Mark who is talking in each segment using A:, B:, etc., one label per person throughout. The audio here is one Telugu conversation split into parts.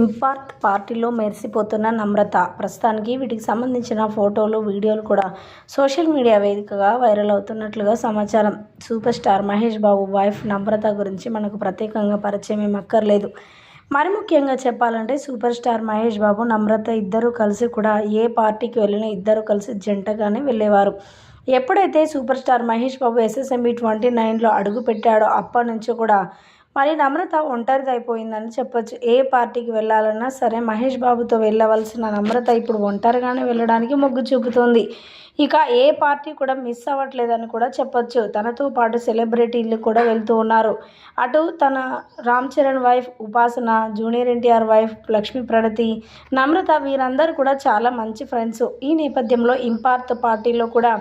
A: ఇంపార్ట్ పార్టీలో మెరిసిపోతున్న నమ్రత. ప్రస్తుతానికి వీటికి సంబంధించిన ఫోటోలు వీడియోలు కూడా సోషల్ మీడియా వేదికగా వైరల్ అవుతున్నట్లుగా సమాచారం. Super star Mahesh Babu wife Namrata గురించి మనకు ప్రత్యేకంగా పరిచయం ఏమక్కర్లేదు అక్కర్లేదు. మరి ముఖ్యంగా చెప్పాలంటే సూపర్ స్టార్ మహేష్ బాబు నమ్రత ఇద్దరూ కలిసి కూడా ఏ పార్టీకి వెళ్ళినా ఇద్దరు కలిసి జంటగానే వెళ్ళేవారు. ఎప్పుడైతే super star Mahesh Babu S S M B twenty నైన్లో అడుగు పెట్టాడో అప్పటి నుంచి కూడా మరి నమ్రత ఒంటరిది అయిపోయిందని చెప్పొచ్చు. ఏ పార్టీకి వెళ్ళాలన్నా సరే మహేష్ బాబుతో వెళ్ళవలసిన నమ్రత ఇప్పుడు ఒంటరిగానే వెళ్ళడానికి మొగ్గు చూపుతోంది. ఇక ఏ పార్టీ కూడా మిస్ అవ్వట్లేదని కూడా చెప్పొచ్చు. తనతో పాటు సెలబ్రిటీలు కూడా వెళ్తూ ఉన్నారు. అటు తన Ram Charan wife Upasana junior NTR wife Lakshmi Pranathi Namrata వీరందరూ కూడా చాలా మంచి ఫ్రెండ్స్. ఈ నేపథ్యంలో ఇంపార్త్ పార్టీలో కూడా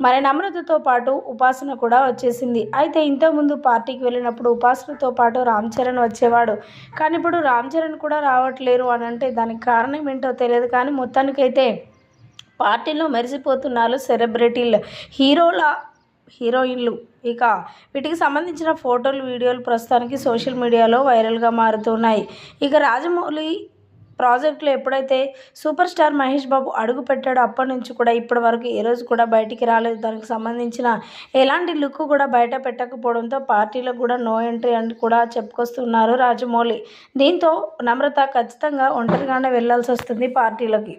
A: మరి నమ్రతతో పాటు ఉపాసన కూడా వచ్చేసింది. అయితే ఇంతకుముందు పార్టీకి వెళ్ళినప్పుడు ఉపాసనతో పాటు రామ్ చరణ్ వచ్చేవాడు. కానీ ఇప్పుడు రామ్ చరణ్ కూడా రావట్లేరు అని అంటే దానికి కారణం ఏంటో తెలియదు. కానీ మొత్తానికైతే పార్టీలో మెరిసిపోతున్నారు సెలబ్రిటీలు. హీరోల హీరోయిన్లు. ఇక వీటికి సంబంధించిన ఫోటోలు వీడియోలు ప్రస్తుతానికి సోషల్ మీడియాలో వైరల్గా మారుతున్నాయి. ఇక రాజమౌళి ప్రాజెక్టులో ఎప్పుడైతే సూపర్ స్టార్ మహేష్ బాబు అడుగు పెట్టాడో అప్పటి నుంచి కూడా ఇప్పటి వరకు ఏ రోజు కూడా బయటికి రాలేదు. దానికి సంబంధించిన ఎలాంటి లుక్ కూడా బయట పెట్టకపోవడంతో పార్టీలకు కూడా నో ఎంట్రీ అని కూడా చెప్పుకొస్తున్నారు రాజమౌళి. దీంతో నమ్రత ఖచ్చితంగా ఒంటరిగానే వెళ్ళాల్సి వస్తుంది పార్టీలకి.